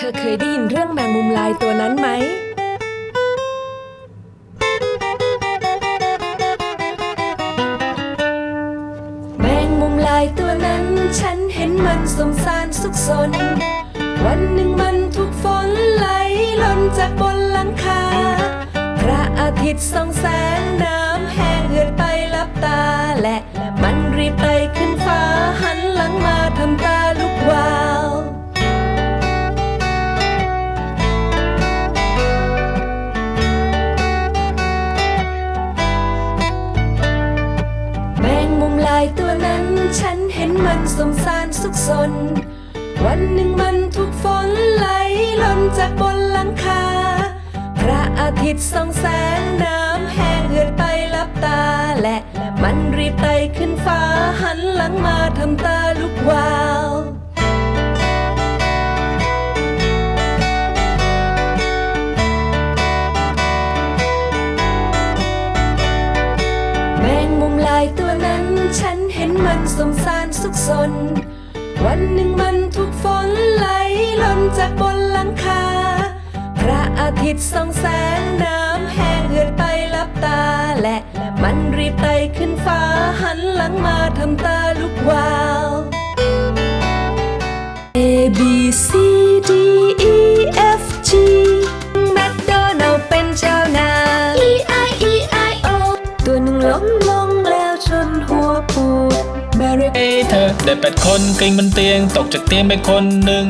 เธอเคยได้ยินเรื่องแมงมุมลายตัวนั้นไหม แมงมุมลายตัวนั้น ฉันเห็นมันสมสารสุขสน วันหนึ่งมันถูกฝนไหลหล่นจากบนหลังคา พระอาทิตย์ส่องแสงน้ำแห้งเหือดไปลับตาและายตัวนั้น ฉันเห็นมันสมสารสุขสน วันหนึ่งมันถูกฝนไหลล่นจากบนหลังคา พระอาทิตย์ส่องแสงน้ำแห้งเหือดไปลับตาและมันรีบไต่ขึ้นฟ้าหันหลังมาทำตา นเห็นมันสมสารสุขสน วันหนึ่งมันถูกฝนไหลล่นจากบนหลังคา พระอาทิตย์ส่องแสงน้ำแห้งเหือดไปลับตาและมันรีบไต่ขึ้นฟ้าหันหลังมาทำตาลุกวาว A B C ได้แปดคนกลิ้งบนเตียง ตกจากเตียงไปคนหนึ่ง